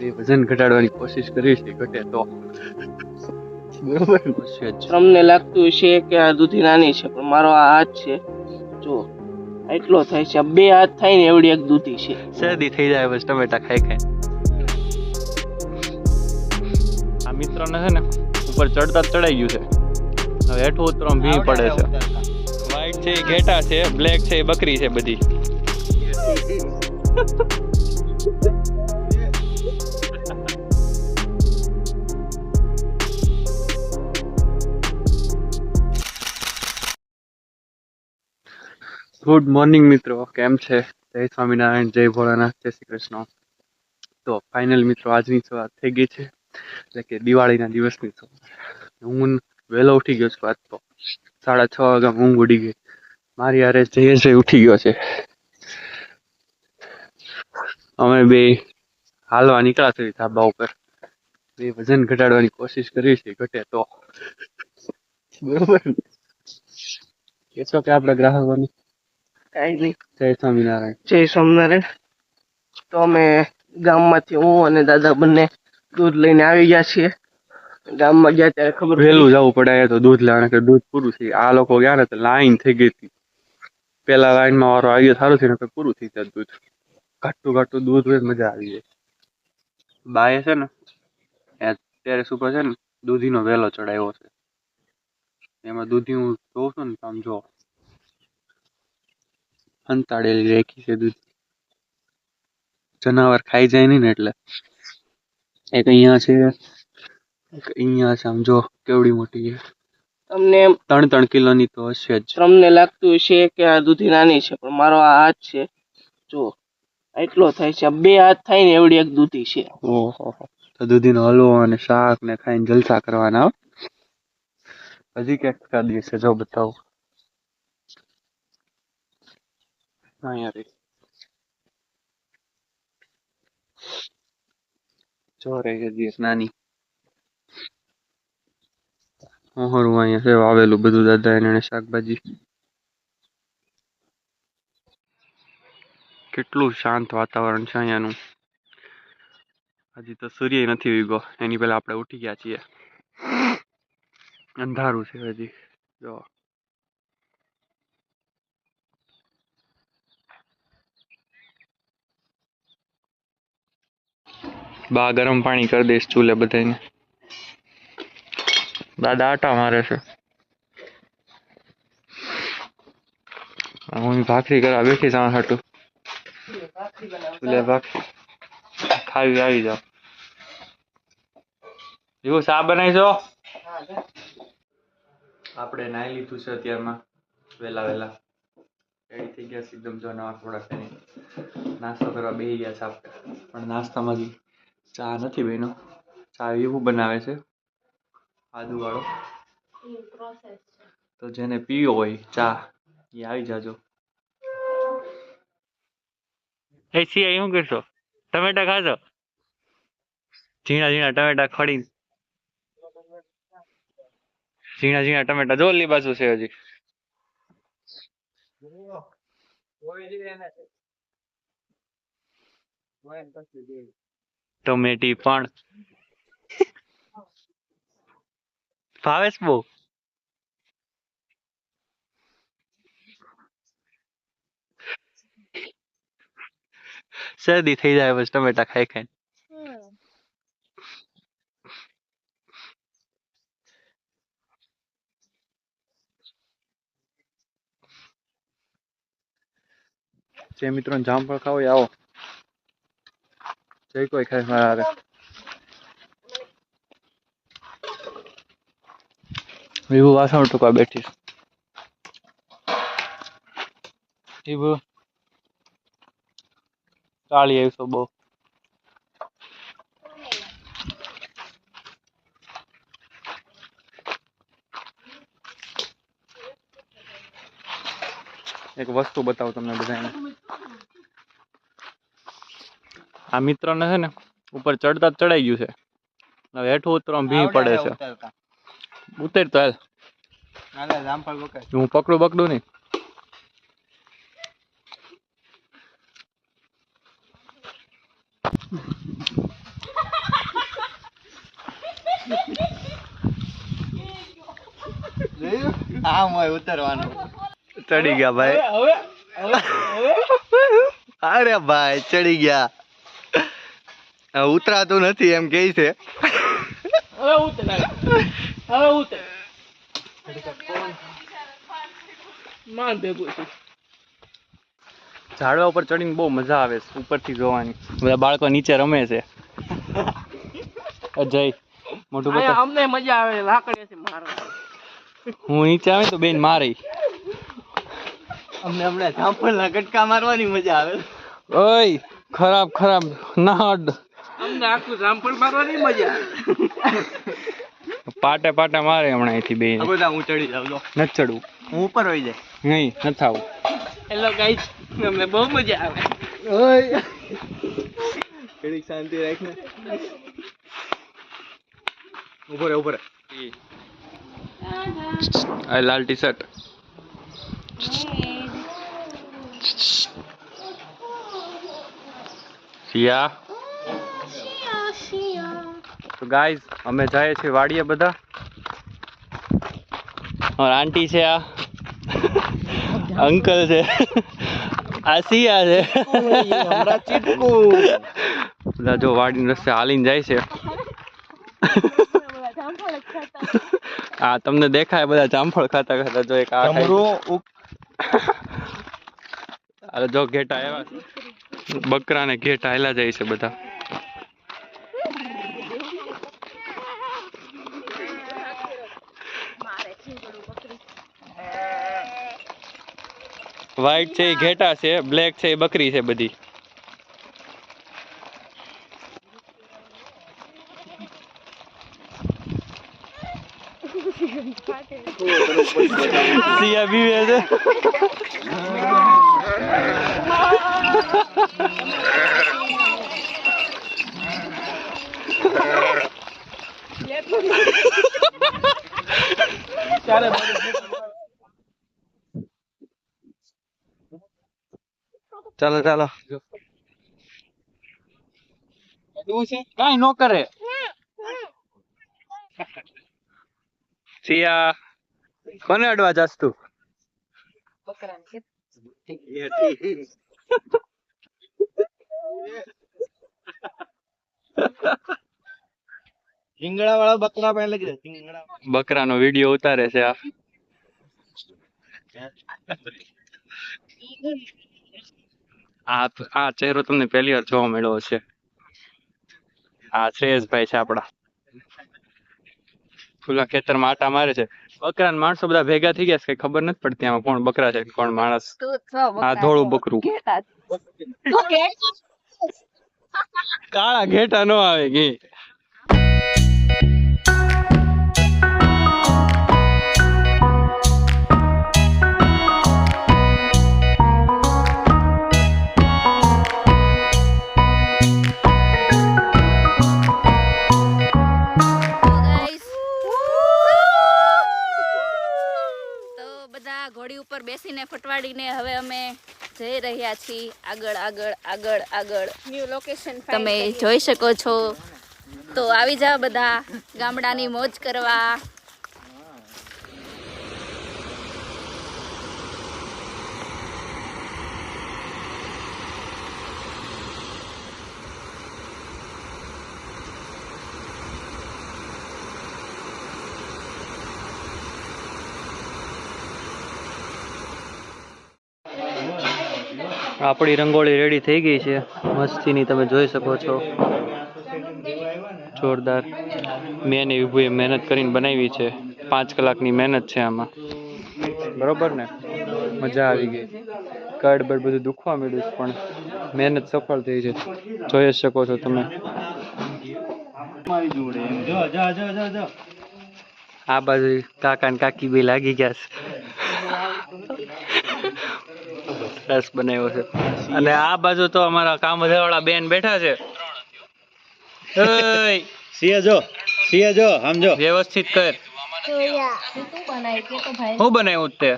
એ વજન ઘટાડવાની કોશિશ કરી છે ઘટે તો. બરોબર? છે જ. તમને લાગતું હશે કે આ દૂધી નાની છે પણ મારો આ હાથ છે. જો એટલો થાય છે. આ બે હાથ થાય ને એવડી એક દૂધી છે. શરદી થઈ જાય બસ ટમેટા ખાઈ ખાઈ. આ મિત્રને છે ને ઉપર ચડતા ચડાઈ ગયું છે. હવે હેઠું ઉતરો ભી પડે છે. વ્હાઈટ છે ઘેટા છે બ્લેક છે બકરી છે બધી. ગુડ મોર્નિંગ મિત્રો. કેમ છે? જય સ્વામિનારાયણ, જય ભોળાનાથ, જય શ્રી કૃષ્ણ. તો ફાઇનલ મિત્રો, આજની સવાર થઈ ગઈ છે. એટલે કે દિવાળીના દિવસની હું વહેલો ઉઠી ગયો છું આજ તો. સાડા છ વાગ્યા ઊંઘ ઉડી ગઈ. મારી હારે જય ઉઠી ગયો છે. અમે બે હાલવા નીકળ્યા છે ધાબા ઉપર. બે વજન ઘટાડવાની કોશિશ કરી છે ઘટે તો. બરોબર? કે કહેશો કે આપણા ગ્રાહકોને? કાંઈ નહીં. જય સ્વામિનારાયણ. જય સ્વામિનારાયણ. તો અમે ગામમાંથી હું અને દાદા બંને દૂધ લઈને આવી ગયા છીએ. ગામમાં ગયા ત્યારે ખબર વહેલું જવું પડે તો દૂધ લેવાના કે દૂધ પૂરું થઈ આ લોકો ગયા ને તો લાઈન થઈ ગઈ હતી. પેલા લાઈનમાં વારો આવી ગયો સારું થઈને પૂરું થઈ જાય દૂધ. ઘાટું ઘાટું દૂધ હોય મજા આવી જાય. બાએ છે ને ટેરેસ ઉપર છે ને દૂધીનો વેલો ચડાવ્યો છે. એમાં દૂધી હું જોઉં છું ને તમે જો અંતાડેલી રેખી છે દૂધ. જનાવર ખાઈ જાય નહીં ને એટલે. એક અહીંયા છે એક અહીંયા છે આમ જો કેવડી મોટી છે. તમને ત્રણ ત્રણ કિલોની તો હશે જ. તમને લાગતું હશે કે આ દૂધી નાની છે પણ મારો આ હાથ છે. જો એટલો થાય છે બે હાથ થાય ને એવડી એક દૂધી છે. ઓહો તો દૂધીનો હલવો અને શાક ને ખાઈને જલસા કરવાના હજી ક્યાંક એકાદ દિવસે જો બતાવું. અહીંયા રહી જો રહી હજી એક નાની મોહરું અહીંયા છે વાવેલું બધું દાદા એને શાકભાજી કેટલું શાંત વાતાવરણ છે અહીંયાનું હજી તો સૂર્ય નથી ઉગ્યો, એની પહેલા આપણે ઉઠી ગયા છીએ. અંધારું છે હજી, જો. બા ગરમ પાણી કરી દઈશ ચૂલે બધાને દાદા આટા મારે છે. હું ભાખરી કરવા બેઠી જાણ હાટું. ચૂલે ભાખરી. ખાવી આવી જાવ એવું શા બનાવીશો? આપણે નાઈ લીધું છે અત્યારમાં, વહેલા વહેલા. રેડી થઈ ગયા એકદમ જો નવા થોડા પહેરી નાસ્તો કરવા બેસી ગયા છે આપણે. પણ નાસ્તામાં ચા નથી બન્યો ચા એવું બનાવે છે આદુવાળો તો જેને પીવો હોય ચા એ આવી જાજો એ સિયા શું કરશો ટમેટા ખાશો ઝીણા ઝીણા ટમેટા ખડી ઝીણા ઝીણા ટમેટા જો ઓલી બાજુ છે હજી ટમેટી પણ. ભાવેશ બહુ. શરદી થઈ જાય બસ ટમેટા ખાઈ ખાઈ જે મિત્રો જામફળ ખાવો હોય આવો. જય કોઈ ખાય મારા હારે વિભુ વાસણ ટૂંકા બેઠી છે. વિભુ ચાલી આવીશો બહુ એક વસ્તુ બતાવું તમને બધાને આ મિત્ર ને છે ને ઉપર ચડતા ચડાઈ ગયું છે. હવે હેઠું ઉતરવામાં ભી પડે છે. ઉતર તો હું પકડું પકડું નહીં. ચડી ગયા ભાઈ. અરે ભાઈ ચડી ગયા. ઉતરાતું નથી એમ કે છે. હવે ઉતર. હવે ઉતર. માન ભેગું છું ઝાડવા ઉપર ચડીને બહુ મજા આવે છે ઉપરથી જોવાની. બધા બાળકો નીચે રમે છે. અજય મોટું બતા. અમને મજા આવે લાકડીએથી મારવા. હું નીચે આવે તો બેન મારી. અમને હમણાં જામફળના કટકા મારવાની મજા આવે. ઓય ખરાબ ખરાબ. ના અડ. અમને આખું જામફળ મારવાની મજા પાટે પાટે મારે હમણાં અહીંથી બે બધા હું ચડી જાઉં લો નથી ચડવું. હું ઉપર હોય જાય. નહીં ન થાવું હેલો ગાઈસ અમને બહુ મજા આવે. ઓય ઘડીક શાંતિ રાખને. ઊભો રે ઊભો રે આ લાલ ટી શર્ટ સિયા. તો ગાઈઝ અમે જઈએ છીએ વાડીએ બધા. આંટી છે આ. અંકલ છે. આ સિયા છે. બધા જો વાડીને રસ્તે હાલીને જાય છે. આ તમને દેખાય બધા જામફળ ખાતા ખાતા જો એક આ જો ઘેટા આવ્યા બકરા ને ઘેટા હાલ્યા જાય છે બધા. વ્હાઈટ છે એ ઘેટા છે બ્લેક છે એ બકરી છે બધી. સિયા બીવે છે. ત્યારે ચાલો ચાલો. કઈ નો કરે. સિયા કોને અડવા જાસ તું? રીંગણા વાળા બકરા પાસે જાય. રીંગણા બકરાનો વીડિયો ઉતારે છે આ. આ આ ચહેરો તમને પહેલી વાર જોવા મળ્યો છે આ શ્રેયસભાઈ છે આપણા. ખુલ્લા ખેતરમાં આટા મારે છે. બકરા માણસો બધા ભેગા થઈ ગયા છે ખબર નથી પડતી આમાં કોણ બકરા છે કોણ માણસ. આ ધોળું બકરું. કાળા ઘેટા નો આવે કે બધા ઘોડી ઉપર બેસીને ફટવાડીને હવે અમે જઈ રહ્યા છીએ. આગળ આગળ આગળ આગળ. ન્યુ લોકેશન તમે જોઈ શકો છો. તો આવી જાઓ બધા ગામડાની મોજ કરવા. આપણી રંગોળી રેડી થઈ ગઈ છે. મસ્તીની તમે જોઈ શકો છો. જોરદાર મેં ને વિભુએ મહેનત કરીને બનાવી છે. પાંચ કલાકની મહેનત છે આમાં. બરોબર ને? મજા આવી ગઈ. કાર્ડ બર્ડ બધું દુખવા મળ્યું છે પણ મહેનત સફળ થઈ છે. જોઈ જ શકો છો તમે. આ બાજુ કાકા ને કાકી બે લાગી ગયા છે. રસ બનાવ્યો છે. અને આ બાજુ તો અમારા કામ વાળા બેન બેઠા છે. ઓય, સિયા જો સિયા જો આમ વ્યવસ્થિત કર. શું બનાવ્યું તે?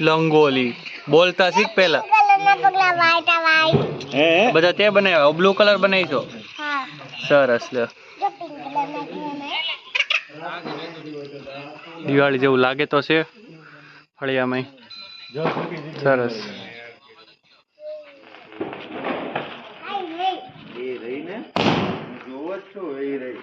લંગોલી. બોલતા શીખ પેલા હે? હે બધા તે બનાવ્યા? બ્લુ કલર બનાવી છો સરસ લ્યો. દિવાળી જેવું લાગે તો છે. ફળિયામાં સરસ. એ રહી ને? જોવો જ છો એ રહી.